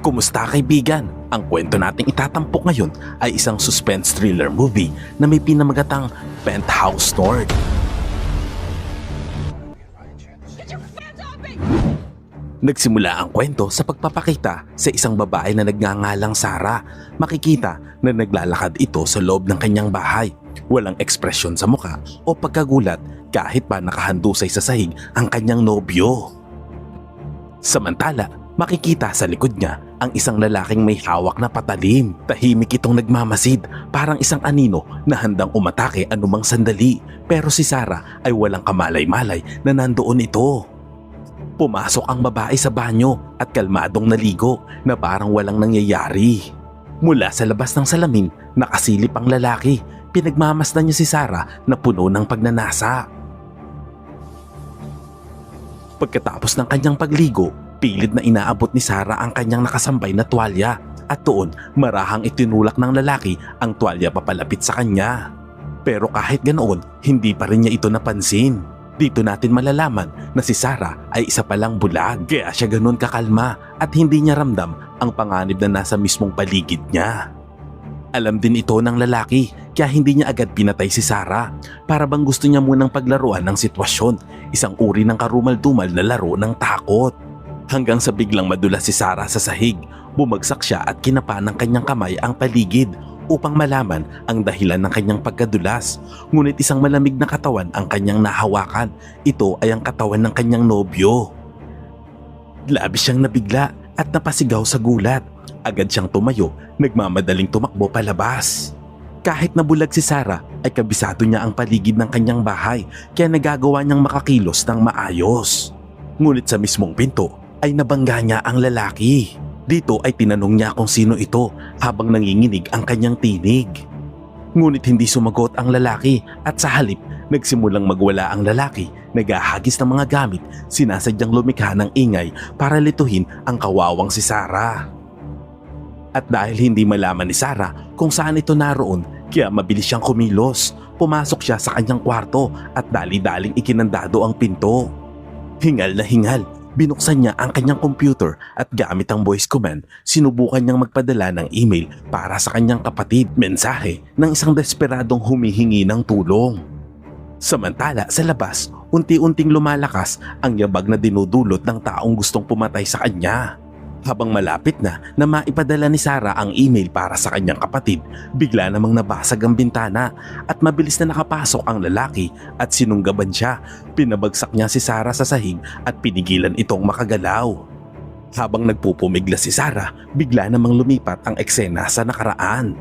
Kumusta kaibigan? Ang kwento nating itatampok ngayon ay isang suspense thriller movie na may pinamagatang Penthouse North. Nagsimula ang kwento sa pagpapakita sa isang babae na nagngangalang Sara. Makikita na naglalakad ito sa loob ng kanyang bahay. Walang ekspresyon sa muka o pagkagulat kahit pa nakahandusay sa sahig ang kanyang nobyo. Samantala, makikita sa likod niya ang isang lalaking may hawak na patalim. Tahimik itong nagmamasid, parang isang anino na handang umatake anumang sandali. Pero si Sara ay walang kamalay-malay na nandoon ito. Pumasok ang babae sa banyo at kalmadong naligo na parang walang nangyayari. Mula sa labas ng salamin, nakasilip ang lalaki. Pinagmamasdan niya si Sara na puno ng pagnanasa. Pagkatapos ng kanyang pagligo, pilit na inaabot ni Sara ang kanyang nakasambay na tuwalya at doon marahang itinulak ng lalaki ang tuwalya papalapit sa kanya. Pero kahit ganoon, hindi pa rin niya ito napansin. Dito natin malalaman na si Sara ay isa palang bulag kaya siya ganoon kakalma at hindi niya ramdam ang panganib na nasa mismong paligid niya. Alam din ito ng lalaki kaya hindi niya agad pinatay si Sara para bang gusto niya munang paglaruan ng sitwasyon, isang uri ng karumal-dumal na laro ng takot. Hanggang sa biglang madulas si Sara sa sahig, bumagsak siya at kinapa ng kanyang kamay ang paligid upang malaman ang dahilan ng kanyang pagkadulas. Ngunit isang malamig na katawan ang kanyang nahawakan. Ito ay ang katawan ng kanyang nobyo. Labis siyang nabigla at napasigaw sa gulat. Agad siyang tumayo, nagmamadaling tumakbo palabas. Kahit nabulag si Sara ay kabisado niya ang paligid ng kanyang bahay kaya nagagawa niyang makakilos ng maayos. Ngunit sa mismong pinto ay nabangga niya ang lalaki. Dito ay tinanong niya kung sino ito habang nanginginig ang kanyang tinig. Ngunit hindi sumagot ang lalaki at sa halip nagsimulang magwala ang lalaki, nagahagis ng mga gamit, sinasadyang lumikha ng ingay para lituhin ang kawawang si Sara. At dahil hindi malaman ni Sara kung saan ito naroon, kaya mabilis siyang kumilos. Pumasok siya sa kanyang kwarto at dali-daling ikinandado ang pinto. Hingal na hingal, binuksan niya ang kanyang computer at gamit ang voice command, sinubukan niyang magpadala ng email para sa kanyang kapatid. Mensahe ng isang desperadong humihingi ng tulong. Samantala sa labas, unti-unting lumalakas ang yabag na dinudulot ng taong gustong pumatay sa kanya. Habang malapit na na maipadala ni Sara ang email para sa kanyang kapatid, bigla namang nabasag ang bintana at mabilis na nakapasok ang lalaki at sinunggaban siya. Pinabagsak niya si Sara sa sahig at pinigilan itong makagalaw. Habang nagpupumigla si Sara, bigla namang lumipat ang eksena sa nakaraan.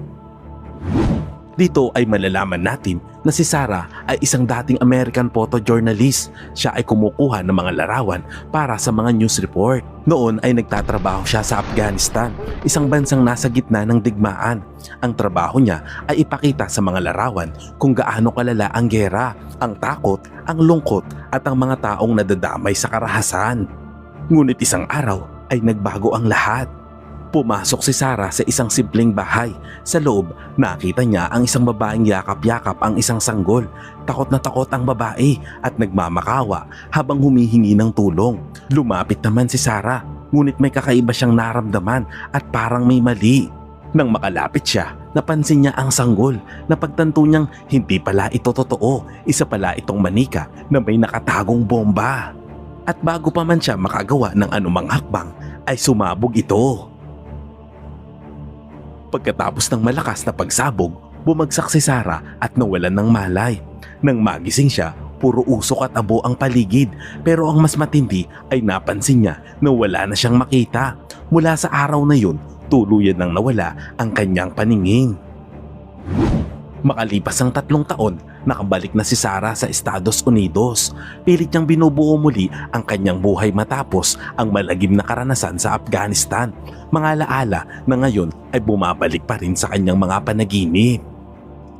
Dito ay malalaman natin na si Sara ay isang dating American photojournalist. Siya ay kumukuha ng mga larawan para sa mga news report. Noon ay nagtatrabaho siya sa Afghanistan, isang bansang nasa gitna ng digmaan. Ang trabaho niya ay ipakita sa mga larawan kung gaano kalala ang gera, ang takot, ang lungkot at ang mga taong nadadamay sa karahasan. Ngunit isang araw ay nagbago ang lahat. Pumasok si Sara sa isang simpleng bahay. Sa loob, nakita niya ang isang babaeng yakap-yakap ang isang sanggol. Takot na takot ang babae at nagmamakawa habang humihingi ng tulong. Lumapit naman si Sara, ngunit may kakaiba siyang naramdaman at parang may mali. Nang makalapit siya, napansin niya ang sanggol. Napagtanto niyang hindi pala ito totoo. Isa pala itong manika na may nakatagong bomba. At bago pa man siya makagawa ng anumang hakbang, ay sumabog ito. Pagkatapos ng malakas na pagsabog, bumagsak si Sara at nawalan ng malay. Nang magising siya, puro usok at abo ang paligid pero ang mas matindi ay napansin niya na wala na siyang makita. Mula sa araw na yun, tuluyan nang nawala ang kanyang paningin. Makalipas ang tatlong taon, nakabalik na si Sara sa Estados Unidos. Pilit niyang binubuo muli ang kanyang buhay matapos ang malagim na karanasan sa Afghanistan. Mga alaala na ngayon ay bumabalik pa rin sa kanyang mga panaginip.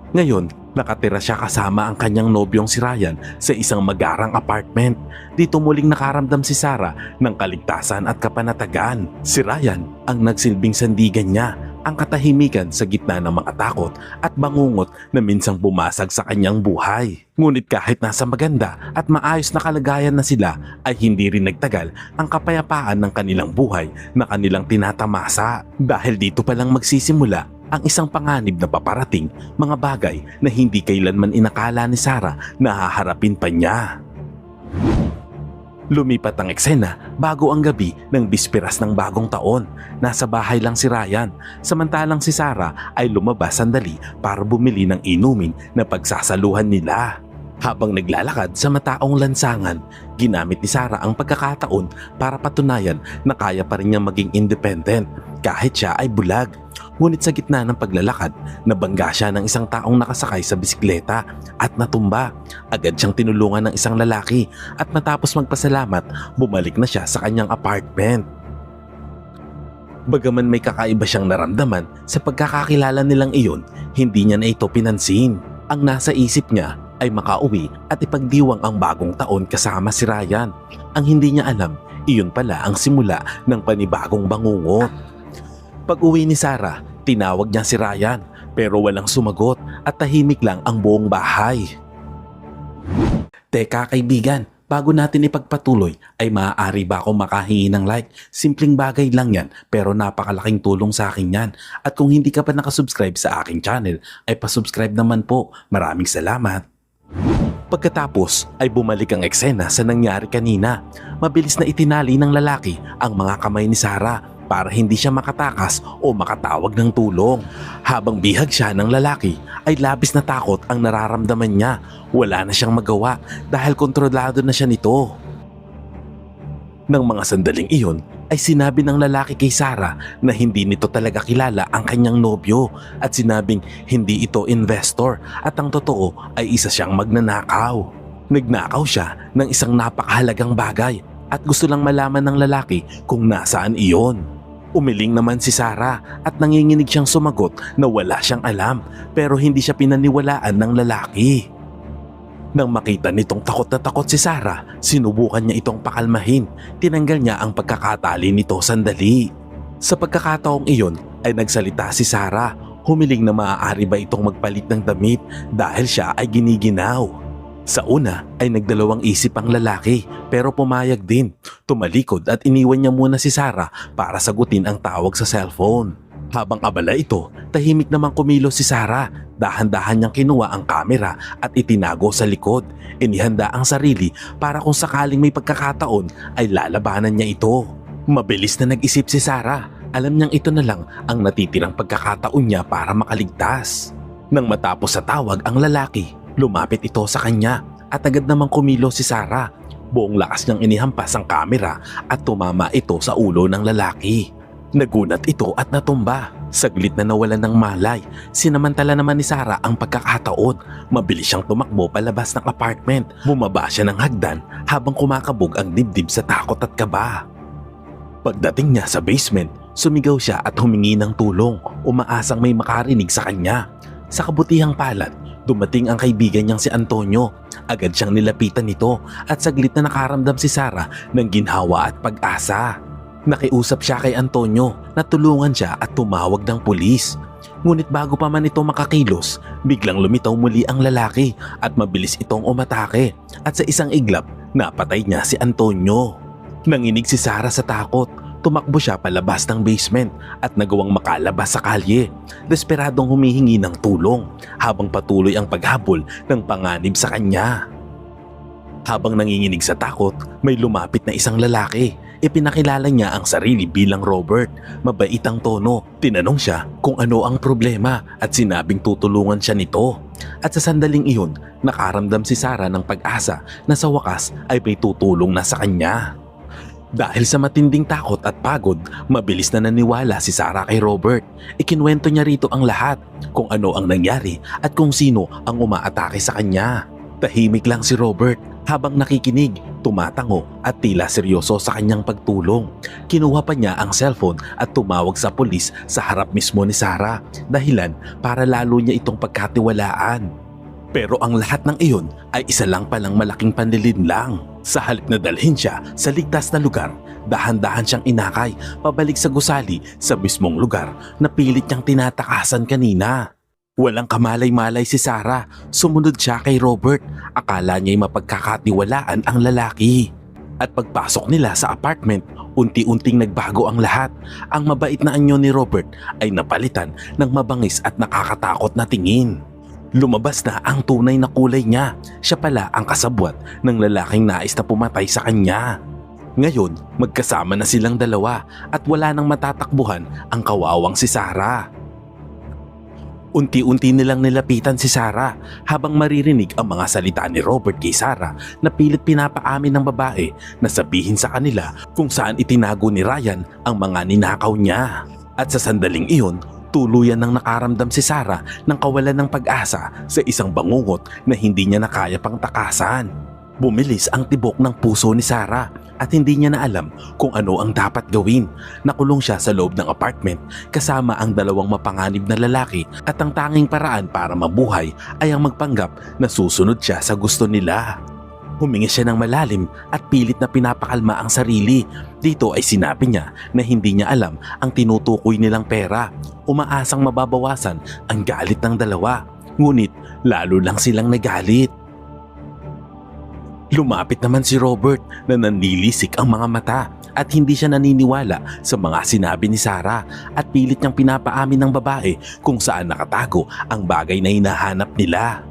Ngayon, nakatira siya kasama ang kanyang nobyong si Ryan sa isang magarang apartment. Dito muling nakaramdam si Sara ng kaligtasan at kapanatagan. Si Ryan ang nagsilbing sandigan niya ang katahimikan sa gitna ng mga takot at bangungot na minsang bumasag sa kanyang buhay. Ngunit kahit nasa maganda at maayos na kalagayan na sila ay hindi rin nagtagal ang kapayapaan ng kanilang buhay na kanilang tinatamasa. Dahil dito pa lang magsisimula ang isang panganib na paparating mga bagay na hindi kailanman inakala ni Sarah na haharapin pa niya. Lumipat ang eksena bago ang gabi ng bisperas ng bagong taon. Nasa bahay lang si Ryan, samantalang si Sarah ay lumabas sandali para bumili ng inumin na pagsasaluhan nila. Habang naglalakad sa mataong lansangan, ginamit ni Sarah ang pagkakataon para patunayan na kaya pa rin niya maging independent kahit siya ay bulag. Ngunit sa gitna ng paglalakad, nabangga siya ng isang taong nakasakay sa bisikleta at natumba. Agad siyang tinulungan ng isang lalaki at matapos magpasalamat, bumalik na siya sa kanyang apartment. Bagaman may kakaiba siyang naramdaman sa pagkakakilala nilang iyon, hindi niya na ito pinansin. Ang nasa isip niya ay makauwi at ipagdiwang ang bagong taon kasama si Ryan. Ang hindi niya alam, iyon pala ang simula ng panibagong bangungot. Pag uwi ni Sarah, tinawag niya si Ryan pero walang sumagot at tahimik lang ang buong bahay. Teka kaibigan, bago natin ipagpatuloy ay maaari ba ako makahingi ng like? Simpleng bagay lang yan pero napakalaking tulong sa akin yan. At kung hindi ka pa nakasubscribe sa aking channel ay pasubscribe naman po. Maraming salamat. Pagkatapos ay bumalik ang eksena sa nangyari kanina. Mabilis na itinali ng lalaki ang mga kamay ni Sarah para hindi siya makatakas o makatawag ng tulong. Habang bihag siya ng lalaki ay labis na takot ang nararamdaman niya. Wala na siyang magawa dahil kontrolado na siya nito. Nang mga sandaling iyon ay sinabi ng lalaki kay Sarah na hindi nito talaga kilala ang kanyang nobyo at sinabing hindi ito investor at ang totoo ay isa siyang magnanakaw. Nagnakaw siya ng isang napakahalagang bagay at gusto lang malaman ng lalaki kung nasaan iyon. Umiling naman si Sarah at nanginginig siyang sumagot na wala siyang alam pero hindi siya pinaniwalaan ng lalaki. Nang makita nitong takot na takot si Sarah, sinubukan niya itong pakalmahin. Tinanggal niya ang pagkakatali nito sandali. Sa pagkakataong iyon ay nagsalita si Sarah. Humiling na maaari ba itong magpalit ng damit dahil siya ay giniginaw. Sa una ay nagdalawang isip ang lalaki pero pumayag din. Tumalikod at iniwan niya muna si Sarah para sagutin ang tawag sa cellphone. Habang abala ito, tahimik namang kumilos si Sarah. Dahan-dahan niyang kinuha ang kamera at itinago sa likod. Inihanda ang sarili para kung sakaling may pagkakataon ay lalabanan niya ito. Mabilis na nag-isip si Sarah. Alam niyang ito na lang ang natitirang pagkakataon niya para makaligtas. Nang matapos sa tawag ang lalaki, lumapit ito sa kanya at agad namang kumilo si Sarah. Buong lakas niyang inihampas ang kamera at tumama ito sa ulo ng lalaki. Nagunat ito at natumba. Saglit na nawalan ng malay. Sinamantala naman ni Sarah ang pagkakataon. Mabilis siyang tumakbo palabas ng apartment. Bumaba siya ng hagdan habang kumakabog ang dibdib sa takot at kaba. Pagdating niya sa basement, sumigaw siya at humingi ng tulong. Umaasang may makarinig sa kanya. Sa kabutihang palad, dumating ang kaibigan niyang si Antonio. Agad siyang nilapitan nito at saglit na nakaramdam si Sarah ng ginhawa at pag-asa. Nakiusap siya kay Antonio na tulungan siya at tumawag ng pulis. Ngunit bago pa man ito makakilos, biglang lumitaw muli ang lalaki at mabilis itong umatake at sa isang iglap, napatay niya si Antonio. Nanginig si Sarah sa takot. Tumakbo siya palabas ng basement at nagawang makalabas sa kalye. Desperadong humihingi ng tulong habang patuloy ang paghabol ng panganib sa kanya. Habang nanginginig sa takot, may lumapit na isang lalaki. Ipinakilala niya ang sarili bilang Robert. Mabait ang tono. Tinanong siya kung ano ang problema at sinabing tutulungan siya nito. At sa sandaling iyon, nakaramdam si Sarah ng pag-asa na sa wakas ay may tutulong na sa kanya. Dahil sa matinding takot at pagod, mabilis na naniwala si Sarah kay Robert. Ikinwento niya rito ang lahat, kung ano ang nangyari at kung sino ang umaatake sa kanya. Tahimik lang si Robert habang nakikinig, tumatango at tila seryoso sa kanyang pagtulong. Kinuha pa niya ang cellphone at tumawag sa pulis sa harap mismo ni Sarah dahilan para lalo niya itong pagkatiwalaan. Pero ang lahat ng iyon ay isa lang palang malaking panlilin lang. Sa halip na dalhin siya sa ligtas na lugar, Dahan-dahan siyang inakay pabalik sa gusali sa mismong lugar na pilit niyang tinatakasan kanina. Walang kamalay-malay si Sarah. Sumunod siya kay Robert. Akala niya'y mapagkakatiwalaan ang lalaki. At pagpasok nila sa apartment, unti-unting nagbago ang lahat. Ang mabait na anyo ni Robert ay napalitan ng mabangis at nakakatakot na tingin. Lumabas na ang tunay na kulay niya. Siya pala ang kasabwat ng lalaking nais na pumatay sa kanya. Ngayon, magkasama na silang dalawa at wala nang matatakbuhan ang kawawang si Sarah. Unti-unti nilang nilapitan si Sarah habang maririnig ang mga salita ni Robert kay Sarah na pilit pinapaamin ng babae na sabihin sa kanila kung saan itinago ni Ryan ang mga ninakaw niya. At sa sandaling iyon, tuluyan nang nakaramdam si Sarah ng kawalan ng pag-asa sa isang bangungot na hindi niya na kaya pang takasan. Bumilis ang tibok ng puso ni Sarah at hindi niya na alam kung ano ang dapat gawin. Nakulong siya sa loob ng apartment kasama ang dalawang mapanganib na lalaki at ang tanging paraan para mabuhay ay ang magpanggap na susunod siya sa gusto nila. Humingi siya ng malalim at pilit na pinapakalma ang sarili. Dito ay sinabi niya na hindi niya alam ang tinutukoy nilang pera. Umaasang mababawasan ang galit ng dalawa. Ngunit lalo lang silang nagalit. Lumapit naman si Robert na nanlilisik ang mga mata at hindi siya naniniwala sa mga sinabi ni Sarah at pilit niyang pinapaamin ng babae kung saan nakatago ang bagay na hinahanap nila.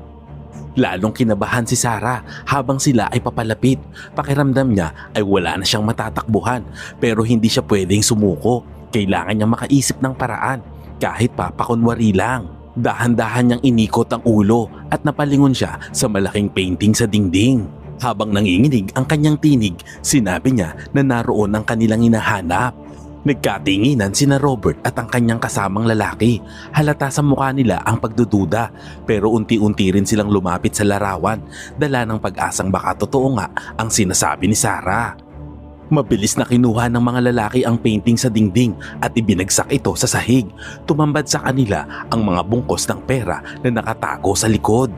Lalong kinabahan si Sarah habang sila ay papalapit. Pakiramdam niya ay wala na siyang matatakbuhan pero hindi siya pwedeng sumuko. Kailangan niya makaisip ng paraan kahit papakunwari lang. Dahan-dahan niyang inikot ang ulo at napalingon siya sa malaking painting sa dingding. Habang nanginginig ang kanyang tinig, sinabi niya na naroon ang kanilang hinahanap. Nagkatinginan sina Robert at ang kanyang kasamang lalaki. Halata sa mukha nila ang pagdududa pero unti-unti rin silang lumapit sa larawan. Dala ng pag-asang baka totoo nga ang sinasabi ni Sarah. Mabilis na kinuha ng mga lalaki ang painting sa dingding at ibinagsak ito sa sahig. Tumambad sa kanila ang mga bungkos ng pera na nakatago sa likod.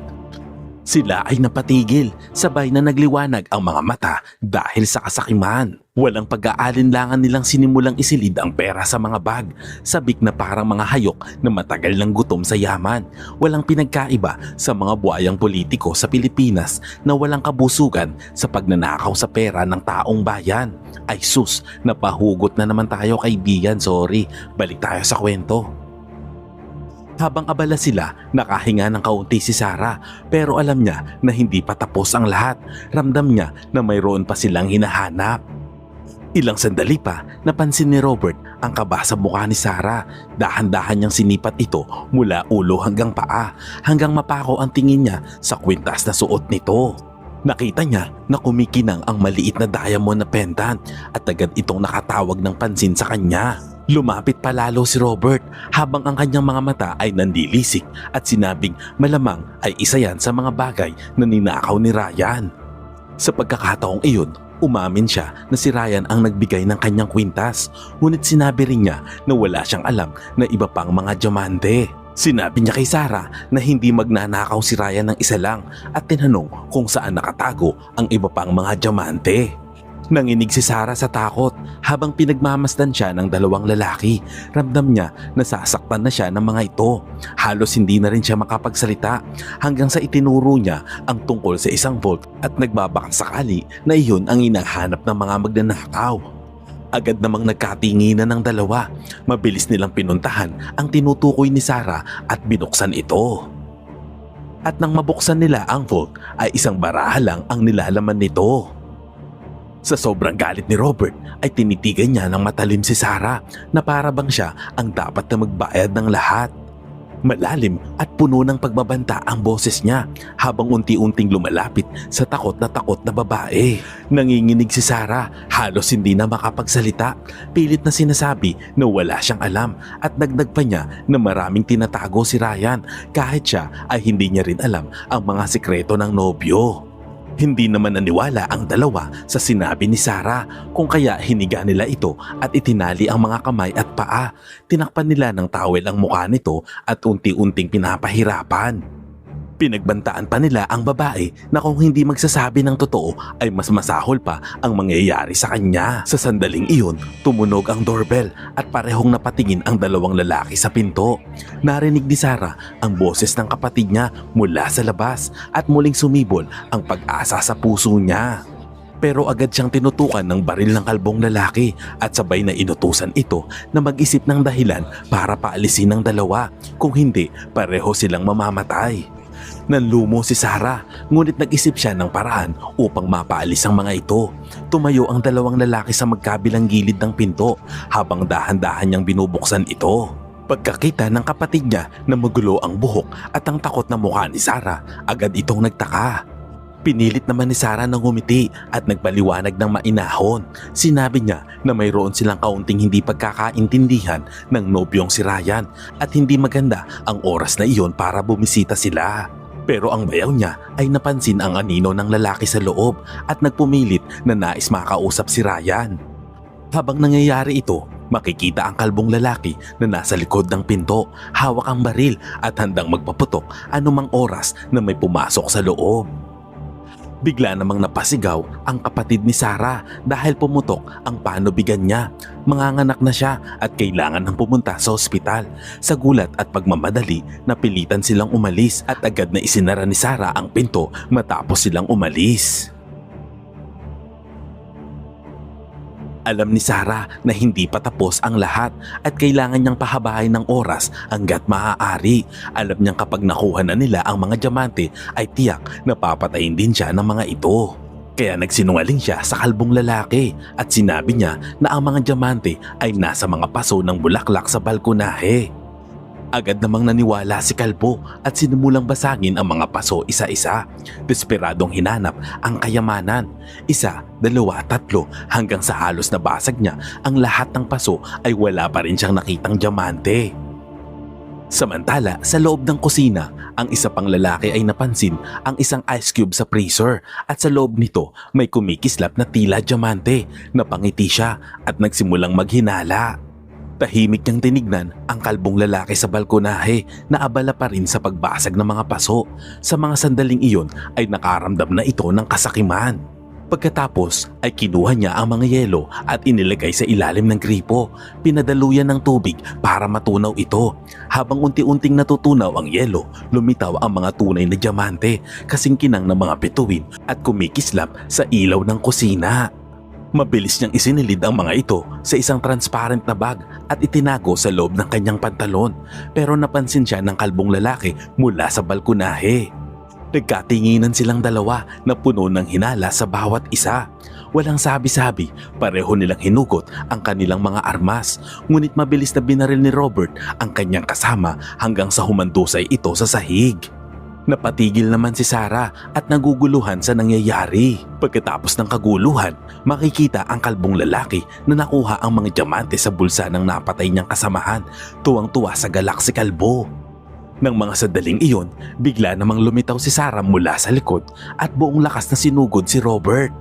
Sila ay napatigil, sabay na nagliwanag ang mga mata dahil sa kasakiman. Walang pag-aalinlangan nilang sinimulang isilid ang pera sa mga bag, sabik na parang mga hayok na matagal ng gutom sa yaman. Walang pinagkaiba sa mga buhayang politiko sa Pilipinas na walang kabusugan sa pagnanakaw sa pera ng taong bayan. Ay sus, napahugot na naman tayo kaibigan, sorry. Balik tayo sa kwento. Habang abala sila, nakahinga ng kaunti si Sarah pero alam niya na hindi pa tapos ang lahat. Ramdam niya na mayroon pa silang hinahanap. Ilang sandali pa, napansin ni Robert ang kaba sa mukha ni Sarah. Dahan-dahan niyang sinipat ito mula ulo hanggang paa hanggang mapako ang tingin niya sa kwintas na suot nito. Nakita niya na kumikinang ang maliit na diamond na pendant at agad itong nakatawag ng pansin sa kanya. Lumapit palalo si Robert habang ang kanyang mga mata ay nandilisik at sinabing malamang ay isa yan sa mga bagay na ninakaw ni Ryan. Sa pagkakataong iyon, umamin siya na si Ryan ang nagbigay ng kanyang kwintas ngunit sinabi rin niya na wala siyang alam na iba pang mga diamante. Sinabi niya kay Sarah na hindi magnanakaw si Ryan ng isa lang at tinanong kung saan nakatago ang iba pang mga diamante. Nanginig si Sarah sa takot habang pinagmamasdan siya ng dalawang lalaki. Ramdam niya na sasaktan na siya ng mga ito. Halos hindi na rin siya makapagsalita hanggang sa itinuro niya ang tungkol sa isang vault at nagbabaka sakali na iyon ang inahanap ng mga magnanakaw. Agad namang nagkatinginan ng dalawa. Mabilis nilang pinuntahan ang tinutukoy ni Sarah at binuksan ito. At nang mabuksan nila ang vault ay isang baraha lang ang nilalaman nito. Sa sobrang galit ni Robert ay tinitigan niya ng matalim si Sarah na para bang siya ang dapat na magbayad ng lahat. Malalim at puno ng pagbabanta ang boses niya habang unti-unting lumalapit sa takot na takot na babae. Nanginginig si Sarah, halos hindi na makapagsalita. Pilit na sinasabi na wala siyang alam at dagdag pa niya na maraming tinatago si Ryan kahit siya ay hindi niya rin alam ang mga sikreto ng nobyo. Hindi naman naniwala ang dalawa sa sinabi ni Sarah kung kaya hiniga nila ito at itinali ang mga kamay at paa. Tinakpan nila ng towel ang mukha nito at unti-unting pinapahirapan. Pinagbantaan pa nila ang babae na kung hindi magsasabi ng totoo ay mas masahol pa ang mangyayari sa kanya. Sa sandaling iyon, tumunog ang doorbell at parehong napatingin ang dalawang lalaki sa pinto. Narinig ni Sarah ang boses ng kapatid niya mula sa labas at muling sumibol ang pag-asa sa puso niya. Pero agad siyang tinutukan ng baril ng kalbong lalaki at sabay na inutusan ito na mag-isip ng dahilan para paalisin ng dalawa. Kung hindi, pareho silang mamamatay. Nanlumo si Sarah, ngunit nag-isip siya ng paraan upang mapaalis ang mga ito. Tumayo ang dalawang lalaki sa magkabilang gilid ng pinto habang dahan-dahan niyang binubuksan ito. Pagkakita ng kapatid niya na magulo ang buhok at ang takot na mukha ni Sarah, agad itong nagtaka. Pinilit naman ni Sarah na ngumiti at nagpaliwanag ng mainahon. Sinabi niya na mayroon silang kaunting hindi pagkakaintindihan ng nobyong si Ryan at hindi maganda ang oras na iyon para bumisita sila. Pero ang bayaw niya ay napansin ang anino ng lalaki sa loob at nagpumilit na nais makausap si Ryan. Habang nangyayari ito, makikita ang kalbong lalaki na nasa likod ng pinto, hawak ang baril at handang magpaputok anumang oras na may pumasok sa loob. Bigla namang napasigaw ang kapatid ni Sarah dahil pumutok ang panubigan niya. Manganganak na siya at kailangan ng pumunta sa ospital. Sa gulat at pagmamadali, napilitan silang umalis at agad na isinara ni Sarah ang pinto matapos silang umalis. Alam ni Sarah na hindi pa tapos ang lahat at kailangan niyang pahabain ng oras hanggat maaari. Alam niyang kapag nakuha na nila ang mga diamante ay tiyak na papatayin din siya ng mga ito. Kaya nagsinungaling siya sa kalbong lalaki at sinabi niya na ang mga diamante ay nasa mga paso ng bulaklak sa balkonahe. Agad namang naniwala si Kalbo at sinumulang basagin ang mga paso isa-isa. Desperadong hinanap ang kayamanan. Isa, dalawa, tatlo hanggang sa halos nabasag niya ang lahat ng paso ay wala pa rin siyang nakitang diamante. Samantala, sa loob ng kusina, ang isa pang lalaki ay napansin ang isang ice cube sa freezer at sa loob nito may kumikislap na tila diamante. Napangiti siya at nagsimulang maghinala. Tahimik niyang tinignan ang kalbong lalaki sa balkonahe na abala pa rin sa pagbasag ng mga paso. Sa mga sandaling iyon ay nakaramdam na ito ng kasakiman. Pagkatapos ay kinuha niya ang mga yelo at inilagay sa ilalim ng gripo. Pinadaluyan ng tubig para matunaw ito. Habang unti-unting natutunaw ang yelo, lumitaw ang mga tunay na diamante kasing kinang ng mga bituin at kumikislap sa ilaw ng kusina. Mabilis niyang isinilid ang mga ito sa isang transparent na bag at itinago sa loob ng kanyang pantalon pero napansin siya ng kalbong lalaki mula sa balkonahe. Nagkatinginan silang dalawa na puno ng hinala sa bawat isa. Walang sabi-sabi, pareho nilang hinugot ang kanilang mga armas. Ngunit mabilis na binaril ni Robert ang kanyang kasama hanggang sa humandusay ito sa sahig. Napatigil naman si Sarah at naguguluhan sa nangyayari. Pagkatapos ng kaguluhan, makikita ang kalbong lalaki na nakuha ang mga diamante sa bulsa ng napatay niyang kasamahan, tuwang-tuwa sa galaksi kalbo. Nang mga sandaling iyon, bigla namang lumitaw si Sarah mula sa likod at buong lakas na sinugod si Robert.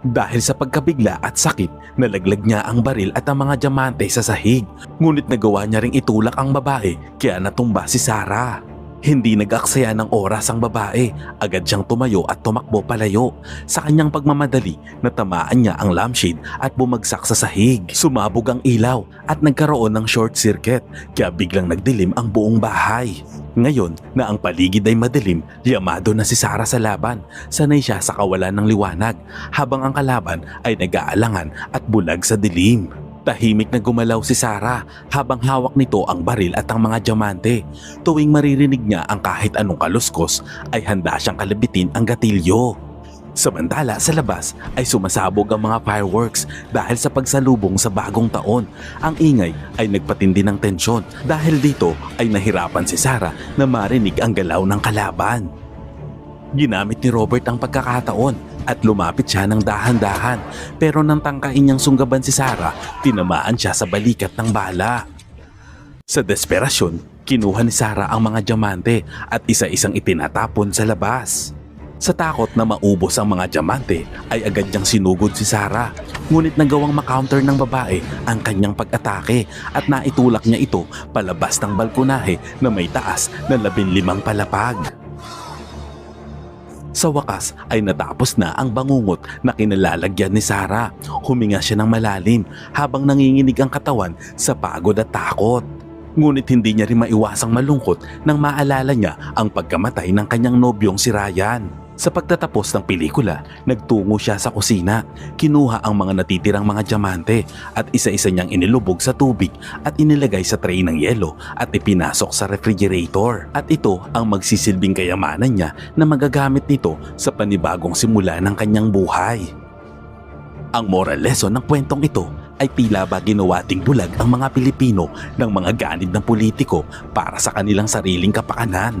Dahil sa pagkabigla at sakit, nalaglag niya ang baril at ang mga diamante sa sahig. Ngunit nagawa niya ring itulak ang babae kaya natumba si Sarah. Hindi nag-aksaya ng oras ang babae, agad siyang tumayo at tumakbo palayo. Sa kanyang pagmamadali, natamaan niya ang lampshade at bumagsak sa sahig. Sumabog ang ilaw at nagkaroon ng short circuit kaya biglang nagdilim ang buong bahay. Ngayon na ang paligid ay madilim, liyamado na si Sarah sa laban. Sanay siya sa kawalan ng liwanag habang ang kalaban ay nag-aalangan at bulag sa dilim. Tahimik na gumalaw si Sarah habang hawak nito ang baril at ang mga diamante. Tuwing maririnig niya ang kahit anong kaluskos ay handa siyang kalabitin ang gatilyo. Samantala sa labas ay sumasabog ang mga fireworks dahil sa pagsalubong sa bagong taon. Ang ingay ay nagpatindi ng tensyon dahil dito ay nahirapan si Sarah na marinig ang galaw ng kalaban. Ginamit ni Robert ang pagkakataon at lumapit siya ng dahan-dahan pero nang tangkain niyang sunggaban si Sarah, tinamaan siya sa balikat ng bala. Sa desperasyon, kinuha ni Sarah ang mga diamante at isa-isang itinatapon sa labas. Sa takot na maubos ang mga diamante ay agad niyang sinugod si Sarah. Ngunit nagawang makounter ng babae ang kanyang pag-atake at naitulak niya ito palabas ng balkonahe na may taas na labinlimang palapag. Sa wakas ay natapos na ang bangungot na kinalalagyan ni Sarah. Huminga siya ng malalim habang nanginginig ang katawan sa pagod at takot. Ngunit hindi niya rin maiwasang malungkot nang maalala niya ang pagkamatay ng kanyang nobyong si Ryan. Sa pagtatapos ng pelikula, nagtungo siya sa kusina, kinuha ang mga natitirang mga diamante at isa-isa niyang inilubog sa tubig at inilagay sa tray ng yelo at ipinasok sa refrigerator. At ito ang magsisilbing kayamanan niya na magagamit nito sa panibagong simula ng kanyang buhay. Ang moral lesson ng kwentong ito ay tila ba ginawa ding bulag ang mga Pilipino ng mga ganid ng politiko para sa kanilang sariling kapakanan.